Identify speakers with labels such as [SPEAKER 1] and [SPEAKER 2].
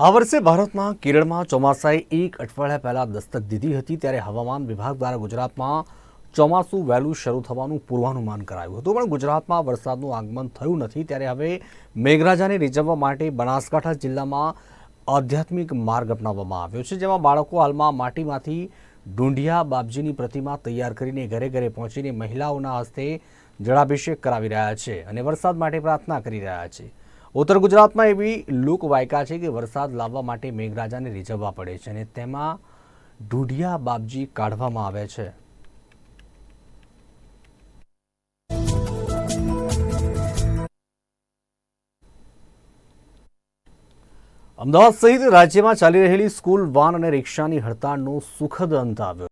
[SPEAKER 1] આ વર્ષે ભારતમાં કેરળમાં ચોમાસાએ એક અઠવાડિયા પહેલાં દસ્તક દીધી હતી, ત્યારે હવામાન વિભાગ દ્વારા ગુજરાતમાં ચોમાસું વહેલું શરૂ થવાનું પૂર્વાનુમાન કરાયું હતું. પણ ગુજરાતમાં વરસાદનું આગમન થયું નથી, ત્યારે હવે મેઘરાજાને રીઝવવા માટે બનાસકાંઠા જિલ્લામાં આધ્યાત્મિક માર્ગ અપનાવવામાં આવ્યો છે, જેમાં બાળકો હાલમાં માટીમાંથી ઢૂંઢિયા બાપજીની પ્રતિમા તૈયાર કરીને ઘરે ઘરે પહોંચીને મહિલાઓના હસ્તે જળાભિષેક કરાવી રહ્યા છે અને વરસાદ માટે પ્રાર્થના કરી રહ્યા છે. ઉત્તર ગુજરાતમાં એવી લોકવાયકા છે કે વરસાદ લાવવા માટે મેઘરાજાને રીઝવવા પડે છે અને તેમાં ઢૂઢિયા બાપજી કાઢવામાં આવે છે. અમદાવાદ સહિત રાજ્યમાં ચાલી રહેલી સ્કૂલ વાન અને રિક્ષાની હડતાળનો સુખદ અંત આવ્યો.